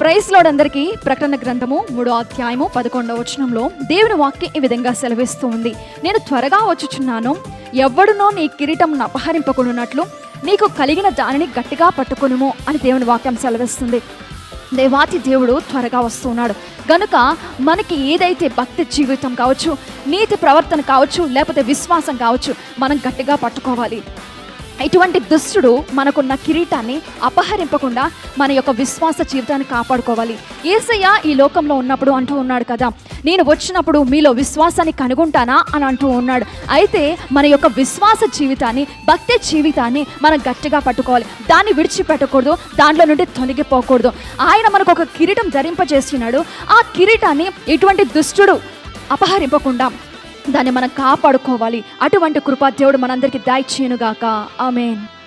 Praise lord అందరికీ ప్రకటన గ్రంథము మూడో అధ్యాయము పదకొండవ వచనంలో దేవుని వాక్యం ఈ విధంగా సెలవిస్తూ ఉంది నేను త్వరగా వచ్చుచున్నాను. ఎవడునో నీ కిరీటంను అపహరింపకున్నట్లు నీకు కలిగిన దానిని గట్టిగా పట్టుకునుము అని దేవుని వాక్యం సెలవిస్తుంది. దేవాతి దేవుడు త్వరగా వస్తున్నాడు. గనుక మనకి ఏదైతే భక్తి జీవితం కావచ్చు నీతి ప్రవర్తన కావచ్చు లేకపోతే విశ్వాసం కావచ్చు మనం గట్టిగా పట్టుకోవాలి. ఇటువంటి దుష్టుడు మనకున్న కిరీటాన్ని అపహరింపకుండా మన యొక్క విశ్వాస జీవితాన్ని కాపాడుకోవాలి. ఏసయ్య ఈ లోకంలో ఉన్నప్పుడు అంటూ ఉన్నాడు కదా నేను వచ్చినప్పుడు మీలో విశ్వాసాన్ని కనుగొంటానా? అని అంటూ ఉన్నాడు. అయితే మన యొక్క విశ్వాస జీవితాన్ని భక్తి జీవితాన్ని మనం గట్టిగా పట్టుకోవాలి. దాన్ని విడిచిపెట్టకూడదు దాంట్లో నుండి తొలగిపోకూడదు. ఆయన మనకు ఒక కిరీటం ధరింపజేస్తున్నాడు. ఆ కిరీటాన్ని ఎటువంటి దుష్టుడు అపహరింపకుండా దాన్ని మనం కాపాడుకోవాలి. అటువంటి కృపా దేవుడు మనందరికీ దాయిచ్చేయునుగాక ఆమెన్.